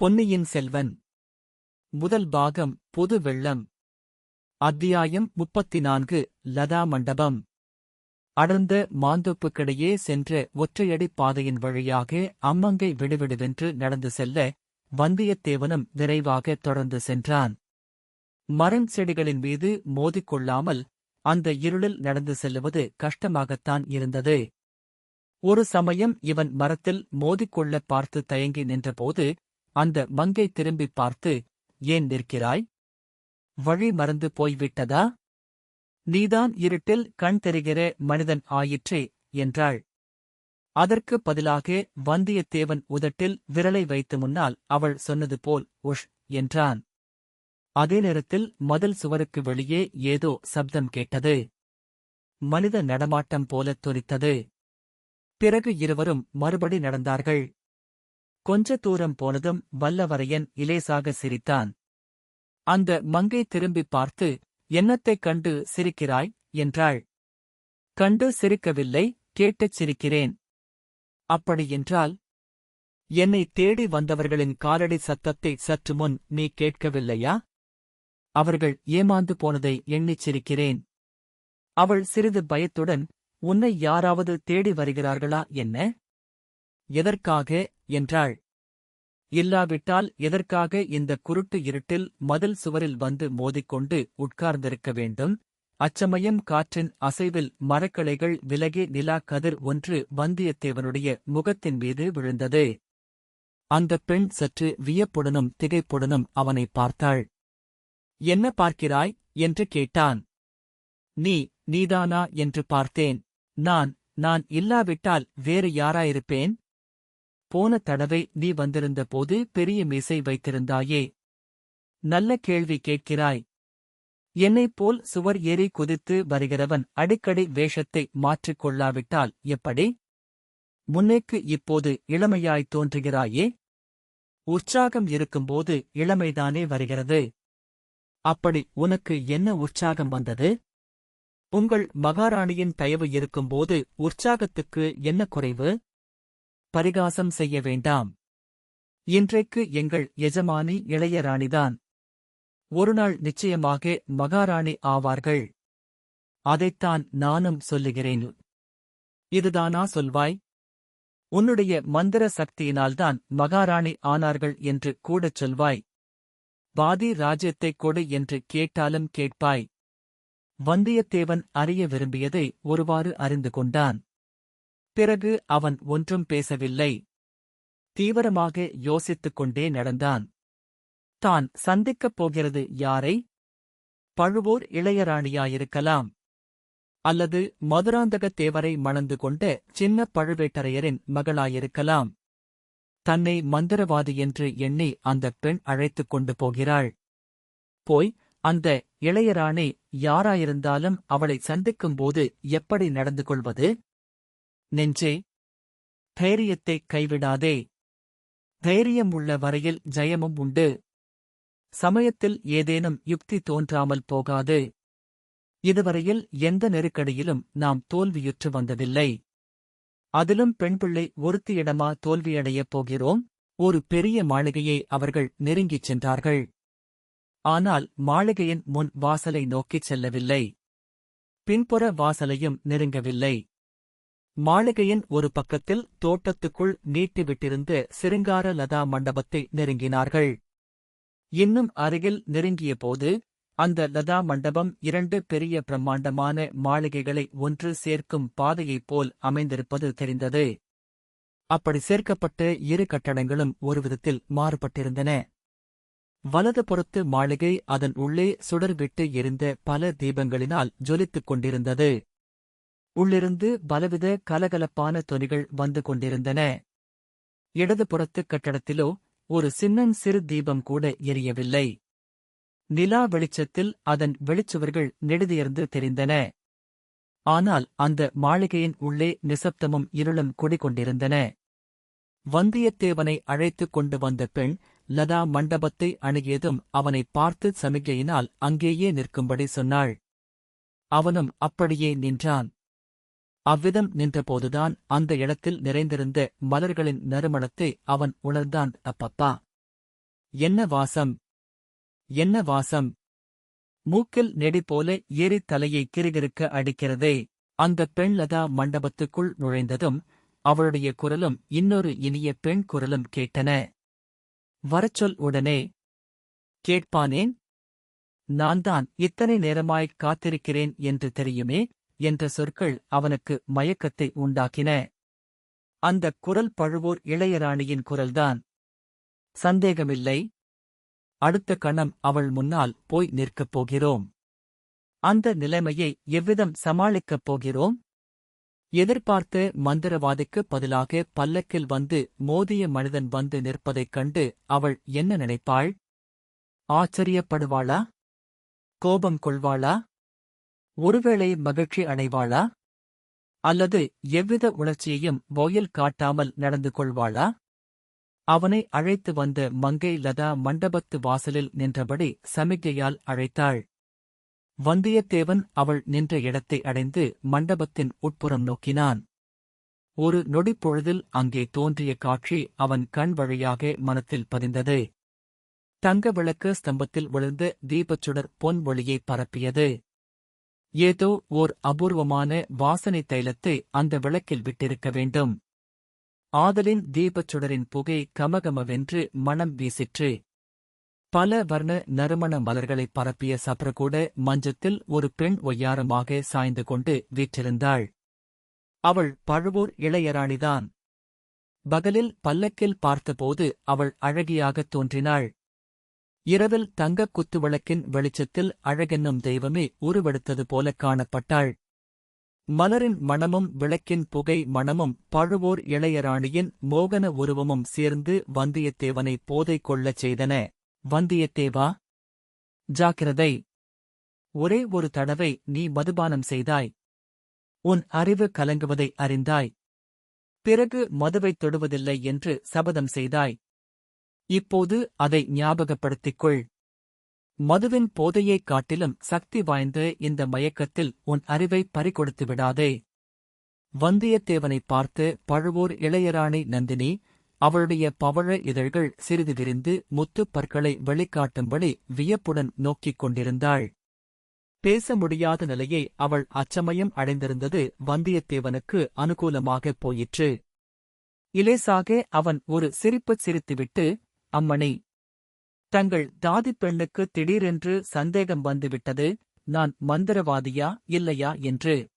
பொன்னியின் செல்வன். முதல் பாகம் பொது வெள்ளம். அத்தியாயம் முப்பத்தி நான்கு லதா மண்டபம். அடர்ந்த மாந்தோப்புக்கிடையே சென்ற ஒற்றையடிப் பாதையின் வழியாக அம்மங்கை விடுவிடுவென்று நடந்து செல்ல வந்தியத்தேவனும் விரைவாக தொடர்ந்து சென்றான். மரம் செடிகளின் மீது மோதிக்கொள்ளாமல் அந்த இருளில் நடந்து செல்லுவது கஷ்டமாகத்தான் இருந்தது. ஒரு சமயம் இவன் மரத்தில் மோதிக்கொள்ள பார்த்து தயங்கி நின்றபோது அந்த மங்கை திரும்பிப் பார்த்து ஏன் நிற்கிறாய்? வழி மறந்து போய்விட்டதா? நீதான் இருட்டில் கண் தெரிகிற மனிதன் ஆயிற்றே என்றாள். அதற்கு பதிலாக வந்தியத்தேவன் உதட்டில் விரலை வைத்து முன்னால் அவள் சொன்னது போல் உஷ் என்றான். அதே நேரத்தில் மதில் சுவருக்கு வெளியே ஏதோ சப்தம் கேட்டது. மனித நடமாட்டம் போலத் துரித்தது பிறகு இருவரும் மறுபடி நடந்தார்கள். கொஞ்ச தூரம் போனதும் வல்லவரையன் இலேசாக சிரித்தான். அந்த மங்கை திரும்பிப் பார்த்து என்னத்தைக் கண்டு சிரிக்கிறாய்? என்றாள். கண்டு சிரிக்கவில்லை கேட்டுச் சிரிக்கிறேன். அப்படியென்றால் என்னை தேடி வந்தவர்களின் காலடி சத்தத்தை சற்று முன் நீ கேட்கவில்லையா? அவர்கள் ஏமாந்து போனதை எண்ணிச் சிரிக்கிறேன். அவள் சிறிது பயத்துடன் உன்னை யாராவது தேடி வருகிறார்களா என்ன? எதற்காக? என்றாள். இல்லாவிட்டால் எதற்காக இந்த குருட்டு இருட்டில் மதில் சுவரில் வந்து மோதிக்கொண்டு உட்கார்ந்திருக்க வேண்டும்? அச்சமயம் காற்றின் அசைவில் மரக்கிளைகள் விலகி நிலா கதிர் ஒன்று வந்தியத்தேவனுடைய முகத்தின் மீது விழுந்தது. அந்தப் பெண் சற்று வியப்புடனும் திகைப்புடனும் அவனை பார்த்தாள். என்ன பார்க்கிறாய்? என்று கேட்டான். நீ நீதானா? என்று பார்த்தேன். நான் நான் இல்லாவிட்டால் வேறு யாராயிருப்பேன்? போன தடவை நீ வந்திருந்த போது பெரிய மீசை வைத்திருந்தாயே. நல்ல கேள்வி கேட்கிறாய். என்னைப் போல் சுவர் ஏறி குதித்து வருகிறவன் அடிக்கடி வேஷத்தை மாற்றிக் கொள்ளாவிட்டால் எப்படி? முன்னேக்கு இப்போது இளமையாய் தோன்றுகிறாயே. உற்சாகம் இருக்கும்போது இளமைதானே வருகிறது. அப்படி உனக்கு என்ன உற்சாகம் வந்தது? உங்கள் மகாராணியின் தயவு இருக்கும்போது உற்சாகத்துக்கு என்ன குறைவு? பரிகாசம் செய்ய வேண்டாம். இன்றைக்கு எங்கள் எஜமானி இளையராணிதான். ஒருநாள் நிச்சயமாக மகாராணி ஆவார்கள். அதைத்தான் நானும் சொல்லுகிறேன். இதுதானா சொல்வாய்? உன்னுடைய மந்திர சக்தியினால்தான் மகாராணி ஆனார்கள் என்று கூடச் சொல்வாய். பாதி ராஜ்யத்தைக் கொடு என்று கேட்டாலும் கேட்பாய். வந்தியத்தேவன் அறிய விரும்பியதை ஒருவாறு அறிந்து கொண்டான். பிறகு அவன் ஒன்றும் பேசவில்லை. தீவிரமாக யோசித்துக் கொண்டே நடந்தான். தான் சந்திக்கப் போகிறது யாரை? பழுவூர் இளையராணியாயிருக்கலாம். அல்லது மதுராந்தகத் தேவரை மணந்து கொண்ட சின்ன பழுவேட்டரையரின் மகளாயிருக்கலாம். தன்னை மந்திரவாதி என்று எண்ணி அந்தப் பெண் அழைத்துக் கொண்டு போகிறாள். போய் அந்த இளையராணி யாராயிருந்தாலும் அவளை சந்திக்கும்போது எப்படி நடந்து கொள்வது நெஞ்சே தைரியத்தை கைவிடாதே. தைரியம் உள்ள வரையில் ஜெயமும் உண்டு. சமயத்தில் ஏதேனும் யுக்தி தோன்றாமல் போகாது. இதுவரையில் எந்த நெருக்கடியிலும் நாம் தோல்வியுற்று வந்ததில்லை. அதிலும் பெண்பிள்ளை ஒருத்தியிடமா தோல்வியடையப் போகிறோம்? ஒரு பெரிய மாளிகையை அவர்கள் நெருங்கிச் சென்றார்கள். ஆனால் மாளிகையின் முன் வாசலை நோக்கிச் செல்லவில்லை. பின்புற வாசலையும் நெருங்கவில்லை. மாளிகையின் ஒரு பக்கத்தில் தோட்டத்துக்குள் நீட்டிவிட்டிருந்த சிருங்கார லதா மண்டபத்தை நெருங்கினார்கள். இன்னும் அருகில் நெருங்கியபோது அந்த லதா மண்டபம் இரண்டு பெரிய பிரம்மாண்டமான மாளிகைகளை ஒன்று சேர்க்கும் பாதையைப் போல் அமைந்திருப்பது தெரிந்தது. அப்படி சேர்க்கப்பட்ட இரு கட்டடங்களும் ஒரு விதத்தில் மாறுபட்டிருந்தன. வலது புறத்து மாளிகை அதன் உள்ளே சுடர்விட்டு எரிந்த பல தீபங்களினால் ஜொலித்துக் கொண்டிருந்தது. உள்ளிருந்து பலவித கலகலப்பான தொனிகள் வந்து கொண்டிருந்தன. இடதுபுறத்து கட்டடத்திலோ ஒரு சின்னன் சிறு தீபம் கூட எரியவில்லை. நிலா வெளிச்சத்தில் அதன் வெளிச்சுவர்கள் நெடுதியர்ந்து தெரிந்தன. ஆனால் அந்த மாளிகையின் உள்ளே நிசப்தமும் இருளும் குடிகொண்டிருந்தன. வந்தியத்தேவனை அழைத்துக் கொண்டு வந்த பெண் லதா மண்டபத்தை அணுகியதும் அவனை பார்த்து சமிகையினால் அங்கேயே நிற்கும்படி சொன்னாள். அவனும் அப்படியே நின்றான். அவ்விதம் நின்றபோதுதான் அந்த இடத்தில் நிறைந்திருந்த மலர்களின் நறுமணத்தை அவன் உணர்ந்தான் அப்பப்பா! என்ன வாசம்? என்ன வாசம்? மூக்கில் நெடி போல ஏறித் தலையை கிறுகிறுக்க அடிக்கிறதே! அந்த பெண் லதா மண்டபத்துக்குள் நுழைந்ததும் அவளுடைய குரலும் இன்னொரு இனிய பெண் குரலும் கேட்டன. வரச்சொல் உடனே! கேட்பானேன்? நான் தான் இத்தனை நேரமாய்க் காத்திருக்கிறேன் என்று தெரியுமே? என்ற சொற்கள் அவனுக்கு மயக்கத்தை உண்டாக்கின. அந்தக் குரல் பழுவோர் இளையராணியின் குரல்தான். சந்தேகமில்லை. அடுத்த கணம் அவள் முன்னால் போய் நிற்கப் போகிறோம். அந்த நிலைமையை எவ்விதம் சமாளிக்கப் போகிறோம்? எதிர்பார்த்த மந்திரவாதிக்கு பதிலாக பல்லக்கில் வந்து மோதிய மனிதன் வந்து நிற்பதைக் கண்டு அவள் என்ன நினைப்பாள்? ஆச்சரியப்படுவாளா? கோபம் கொள்வாளா? ஒருவேளை மகிழ்ச்சி அடைவாளா? அல்லது எவ்வித உணர்ச்சியையும் போயில் காட்டாமல் நடந்து கொள்வாளா? அவனை அழைத்து வந்த மங்கை லதா மண்டபத்து வாசலில் நின்றபடி சமிகையால் அழைத்தாள். வந்தியத்தேவன் அவள் நின்ற இடத்தை அடைந்து மண்டபத்தின் உட்புறம் நோக்கினான். ஒரு நொடிப்பொழுதில் அங்கே தோன்றிய காட்சி அவன் கண் வழியாக மனத்தில் பதிந்தது. தங்க விளக்கு ஸ்தம்பத்தில் விழுந்த தீபச்சுடர் பொன் ஒளியை பரப்பியது. ஏதோ ஓர் அபூர்வமான வாசனை தைலத்தை அந்த விளக்கில் விட்டிருக்க வேண்டும். ஆதலின் தீபச்சுடரின் புகை கமகமவென்று மணம் வீசிற்று. பல வர்ண நறுமண மலர்களைப் பரப்பிய சப்ரகூட மஞ்சத்தில் ஒரு பெண் ஒய்யாரமாக சாய்ந்து கொண்டு வீற்றிருந்தாள். அவள் பழுவூர் இளையராணிதான். பகலில் பல்லக்கில் பார்த்தபோது அவள் அழகியாகத் தோன்றினாள். இரவில் தங்கக் குத்துவிளக்கின் வெளிச்சத்தில் அழகென்னும் தெய்வமே உருவெடுத்தது போலக் காணப்பட்டாள். மலரின் மணமும் விளக்கின் புகை மணமும் பழுவோர் இளையராணியின் மோகன உருவமும் சேர்ந்து வந்தியத்தேவனை போதை கொள்ளச் செய்தன. வந்தியத்தேவா! ஜாக்கிரதை! ஒரே ஒரு தடவை நீ மதுபானம் செய்தாய். உன் அறிவு கலங்குவதை அறிந்தாய். பிறகு மதுவைத் தொடுவதில்லை என்று சபதம் செய்தாய். இப்போது அதை ஞாபகப்படுத்திக் கொள் மதுவின் போதையைக் காட்டிலும் சக்தி வாய்ந்த இந்த மயக்கத்தில் உன் அறிவை பறிகொடுத்து விடாதே. வந்தியத்தேவனைப் பார்த்து பழுவூர் இளையராணி நந்தினி அவளுடைய பவழ இதழ்கள் சிறிது விரிந்து முத்துப் பற்களை வெளிக்காட்டும்படி வியப்புடன் நோக்கிக் கொண்டிருந்தாள். பேச முடியாத நிலையை அவள் அச்சமயம் அடைந்திருந்தது வந்தியத்தேவனுக்கு அனுகூலமாகப் போயிற்று. இலேசாக அவன் ஒரு சிரிப்புச் சிரித்துவிட்டு அம்மணி. தங்கள் தாதிப் பெண்ணுக்கு திடீரென்று சந்தேகம் வந்துவிட்டது நான் மந்திரவாதியா இல்லையா? என்று.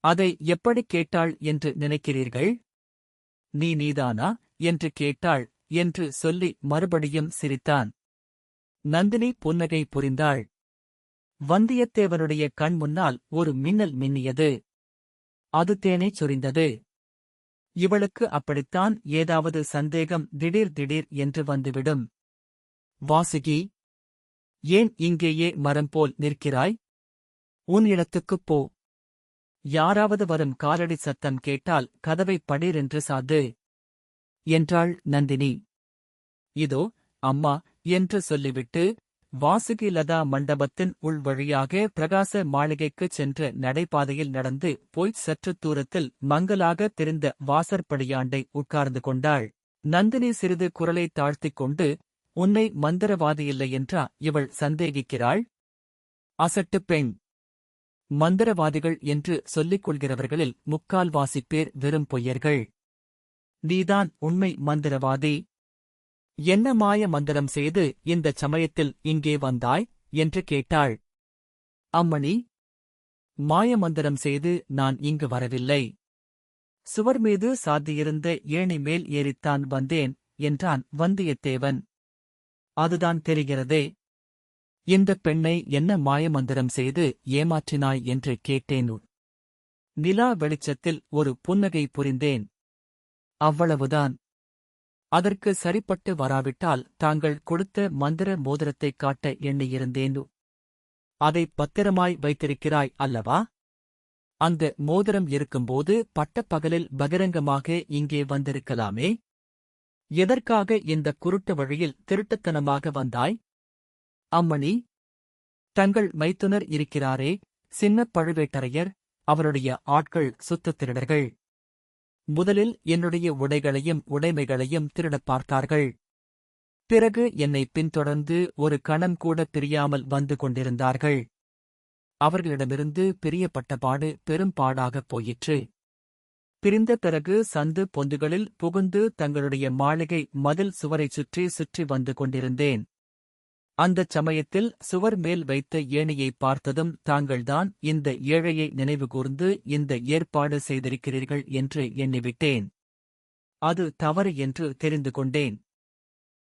அதை எப்படிக் கேட்டாள் என்று நினைக்கிறீர்கள்? நீ நீதானா? என்று கேட்டாள் என்று சொல்லி மறுபடியும் சிரித்தான். நந்தினி புன்னகை புரிந்தாள். வந்தியத்தேவனுடைய கண் முன்னால் ஒரு மின்னல் மின்னியது. அது தேனே சொரிந்தது. இவளுக்கு அப்படித்தான் ஏதாவது சந்தேகம் திடீர் திடீர் என்று வந்துவிடும். வாசுகி ஏன் இங்கேயே மரம் போல் நிற்கிறாய்? உன் இடத்துக்குப் போ. யாராவது வரும் காலடி சத்தம் கேட்டால் கதவை படீரென்று சாது. என்றாள் நந்தினி. இதோ அம்மா என்று சொல்லிவிட்டு வாசுகி லதா மண்டபத்தின் உள் வழியாக பிரகாச மாளிகைக்குச் சென்ற நடைபாதையில் நடந்து போய்ச் சற்று தூரத்தில் மங்கலாக தெரிந்த வாசற்படியாண்டை உட்கார்ந்து கொண்டாள். நந்தினி சிறிது குரலைத் தாழ்த்திக் கொண்டு உன்னை மந்திரவாதியில்லை என்றா இவள் சந்தேகிக்கிறாள்? அசட்டுப் பெண். மந்திரவாதிகள் என்று சொல்லிக் கொள்கிறவர்களில் முக்கால்வாசி பேர் வெறும் பொய்யர்கள். நீதான் உண்மை மந்திரவாதி. என்ன மாய மந்திரம் செய்து இந்தச் சமயத்தில் இங்கே வந்தாய்? என்று கேட்டாள். அம்மணி மாயமந்திரம் செய்து நான் இங்கு வரவில்லை. சுவர் மீது சாத்தியிருந்த ஏணி மேல் ஏறித்தான் வந்தேன் என்றான் வந்தியத்தேவன். அதுதான் தெரிகிறதே. இந்தப் பெண்ணை என்ன மாயமந்திரம் செய்து ஏமாற்றினாய்? என்று கேட்டேன். நிலா வெளிச்சத்தில் ஒரு புன்னகை புரிந்தேன். அவ்வளவுதான். அதற்கு சரிப்பட்டு வராவிட்டால் தாங்கள் கொடுத்த மந்திர மோதிரத்தைக் காட்ட எண்ணியிருந்தேன். அதை பத்திரமாய் வைத்திருக்கிறாய் அல்லவா? அந்த மோதிரம் இருக்கும்போது பட்டப்பகலில் பகிரங்கமாக இங்கே வந்திருக்கலாமே? எதற்காக இந்த குருட்டு வழியில் திருட்டுத்தனமாக வந்தாய்? அம்மணி தங்கள் மைத்துனர் இருக்கிறாரே சின்னப் பழுவேட்டரையர் அவருடைய ஆட்கள் சுத்த திருடர்கள் முதலில் என்னுடைய உடைகளையும் உடைமைகளையும் திருடப் பார்த்தார்கள். பிறகு என்னை பின்தொடர்ந்து ஒரு கணம் கூட பிரியாமல் வந்து கொண்டிருந்தார்கள். அவர்களிடமிருந்து பிரியப்பட்ட பாடு பெரும்பாடாகப் போயிற்று. பிரிந்த பிறகு சந்து பொந்துகளில் புகுந்து தங்களுடைய மாளிகை மதில் சுவரைச் சுற்றி சுற்றி வந்து கொண்டிருந்தேன். அந்தச் சமயத்தில் சுவர் மேல் வைத்த ஏணியை பார்த்ததும் தாங்கள்தான் இந்த ஏழையை நினைவுகூர்ந்து இந்த ஏற்பாடு செய்திருக்கிறீர்கள் என்று எண்ணிவிட்டேன். அது தவறு என்று தெரிந்து கொண்டேன்.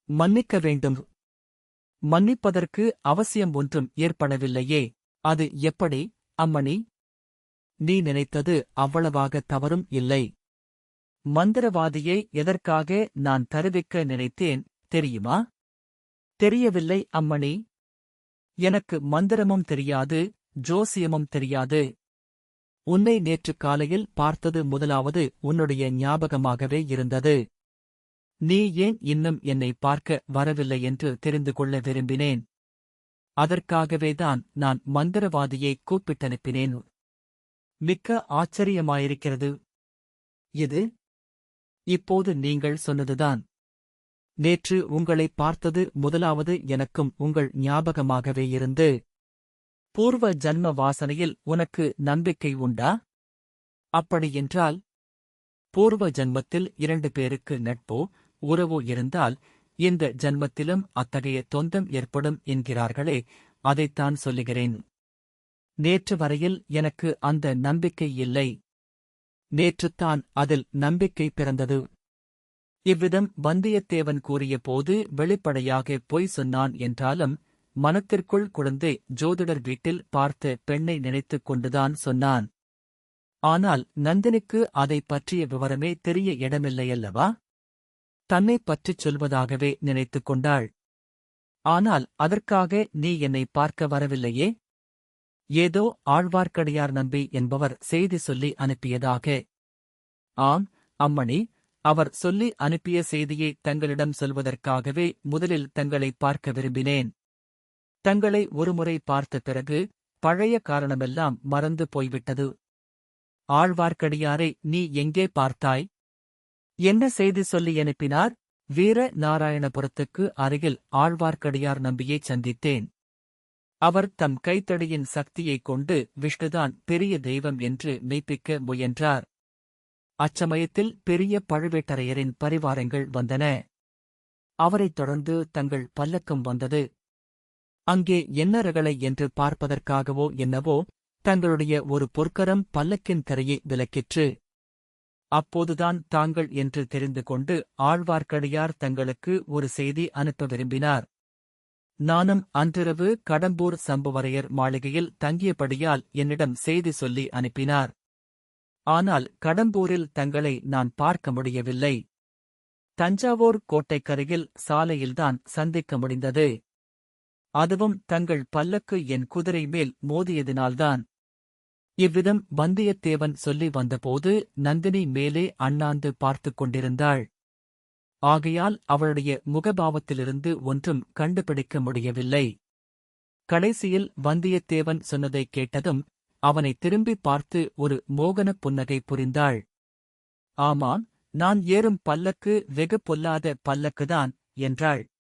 மன்னிக்க வேண்டும். மன்னிப்பதற்கு அவசியம் ஒன்றும் ஏற்படவில்லையே. அது எப்படி? அம்மணி நீ நினைத்தது அவ்வளவாக தவறும் இல்லை. மந்திரவாதியை எதற்காக நான் தருவிக்க நினைத்தேன் தெரியுமா? தெரியவில்லை அம்மணி. எனக்கு மந்திரமும் தெரியாது ஜோசியமும் தெரியாது. உன்னை நேற்று காலையில் பார்த்தது முதலாவது உன்னுடைய ஞாபகமாகவே இருந்தது. நீ ஏன் இன்னும் என்னை பார்க்க வரவில்லை என்று தெரிந்து கொள்ள விரும்பினேன். அதற்காகவேதான் நான் மந்திரவாதியை கூப்பிட்டனுப்பினேன். மிக்க ஆச்சரியமாயிருக்கிறது. இது? இப்போது நீங்கள் சொன்னதுதான். நேற்று உங்களை பார்த்தது முதலாவது எனக்கும் உங்கள் ஞாபகமாகவே இருந்து. பூர்வ ஜன்ம வாசனையில் உனக்கு நம்பிக்கை உண்டா? அப்படியென்றால் பூர்வ ஜன்மத்தில் இரண்டு பேருக்கு நட்போ உறவோ இருந்தால் இந்த ஜன்மத்திலும் அத்தகைய தொந்தம் ஏற்படும் என்கிறார்களே அதைத்தான் சொல்லுகிறேன். நேற்று வரையில் எனக்கு அந்த நம்பிக்கை இல்லை. நேற்றுத்தான் அதில் நம்பிக்கை பிறந்தது. இவ்விதம் வந்தியத்தேவன் கூறிய போது வெளிப்படையாக பொய் சொன்னான் என்றாலும் மனத்திற்குள் குழந்தை ஜோதிடர் வீட்டில் பார்த்த பெண்ணை நினைத்துக் கொண்டுதான் சொன்னான். ஆனால் நந்தினிக்கு அதைப் பற்றிய விவரமே தெரிய இடமில்லையல்லவா தன்னைப் பற்றிச் சொல்வதாகவே நினைத்துக் கொண்டாள். ஆனால் அதற்காக நீ என்னை பார்க்க வரவில்லையே? ஏதோ ஆழ்வார்க்கடியார் நம்பி என்பவர் செய்தி சொல்லி அனுப்பியதாக. ஆம் அம்மணி அவர் சொல்லி அனுப்பிய செய்தியை தங்களிடம் சொல்வதற்காகவே முதலில் தங்களை பார்க்க விரும்பினேன். தங்களை ஒருமுறை பார்த்த பிறகு பழைய காரணமெல்லாம் மறந்து போய்விட்டது. ஆழ்வார்க்கடியாரை நீ எங்கே பார்த்தாய்? என்ன செய்தி சொல்லி அனுப்பினார்? வீர நாராயணபுரத்துக்கு அருகில் ஆழ்வார்க்கடியார் நம்பியைச் சந்தித்தேன். அவர் தம் கைத்தடியின் சக்தியைக் கொண்டு விஷ்ணுதான் பெரிய தெய்வம் என்று மெய்ப்பிக்க முயன்றார். அச்சமயத்தில் பெரிய பழுவேட்டரையரின் பரிவாரங்கள் வந்தன. அவரைத் தொடர்ந்து தங்கள் பல்லக்கம் வந்தது. அங்கே என்ன ரகளை என்று பார்ப்பதற்காகவோ என்னவோ தங்களுடைய ஒரு பொற்கரம் பல்லக்கின் கரையை விலக்கிற்று. அப்போதுதான் தாங்கள் என்று தெரிந்து கொண்டு ஆழ்வார்க்கடியார் தங்களுக்கு ஒரு செய்தி அனுப்ப விரும்பினார். நானும் அன்றிரவு கடம்பூர் சம்புவரையர் மாளிகையில் தங்கியபடியால் என்னிடம் செய்தி சொல்லி அனுப்பினார். ஆனால் கடம்பூரில் தங்களை நான் பார்க்க முடியவில்லை. தஞ்சாவூர் கோட்டைக்கரையில் சாலையில்தான் சந்திக்க முடிந்தது. அதுவும் தங்கள் பல்லக்கு என் குதிரை மேல் மோதியதினால்தான். இவ்விதம் வந்தியத்தேவன் சொல்லி வந்தபோது நந்தினி மேலே அண்ணாந்து பார்த்துக் கொண்டிருந்தாள். ஆகையால் அவளுடைய முகபாவத்திலிருந்து ஒன்றும் கண்டுபிடிக்க முடியவில்லை. கடைசியில் வந்தியத்தேவன் சொன்னதைக் கேட்டதும் அவனை திரும்பி பார்த்து ஒரு மோகனப் புன்னகை புரிந்தாள். ஆமாம் நான் ஏறும் பல்லக்கு வெகு பொல்லாத பல்லக்குதான் என்றாள்.